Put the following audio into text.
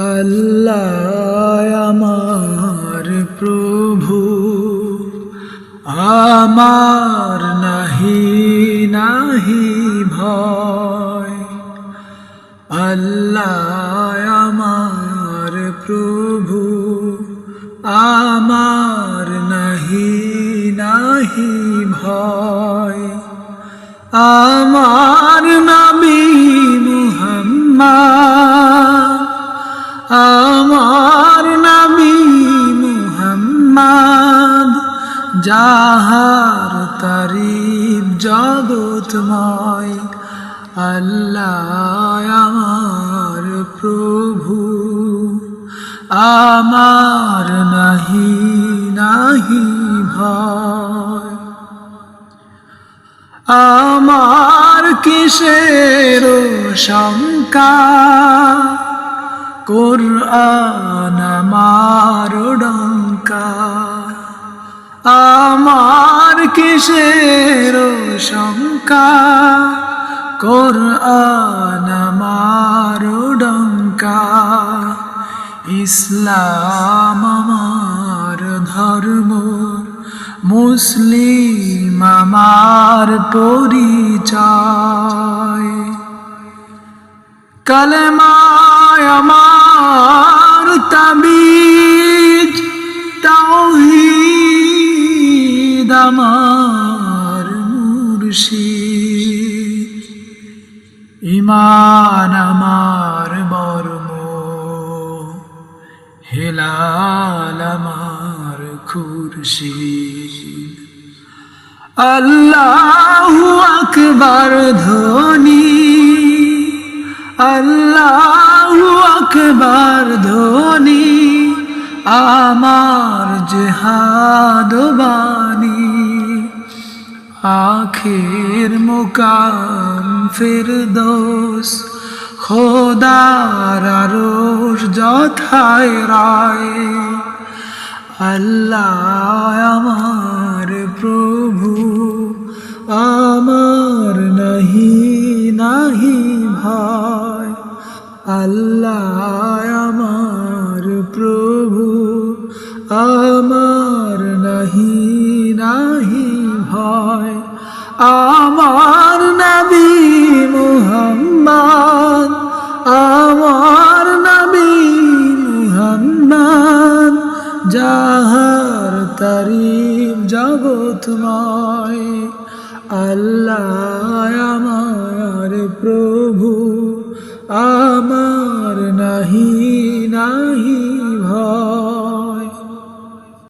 আল্লাহ আমার প্রভু, আমার নাহি নাহি ভয়। আল্লাহ আমার প্রভু, আমার নাহি নাহি ভয়। আমার নবী মুহাম্মদ মুহাম্মদ, যাহার তারিফ জগৎময়, আল্লাহ আমার প্রভু। আমার নাহি নাহি ভয়। আমার কিসের শঙ্কা? কোরআন আমার ডঙ্কা। কিসের শঙ্কা? কোরআন আমার ডঙ্কা। ইসলাম আমার ধর্ম। মুসলিম আমার পরিচয়। কলমায় মুর্শিদ ইমান আমার বর্ম হেলাল আমার খুরশিদ। আল্লাহু আকবার ধ্বনি আল্লাহু আকবার ধ্বনি আমার জেহাদ আখের মুকাম ফিরদোস, খোদার আরশ যথায় রায়। আল্লাহ আমার প্রভু, আমার নাহি নাহি ভয় আল্লাহ ভয় আমার নবী মুহাম্মদ, আমার নবী মুহাম্মদ, যাহার তারিফ জগৎময় আল্লাহ আমার প্রভু, আমার নাহি নাহি ভয়।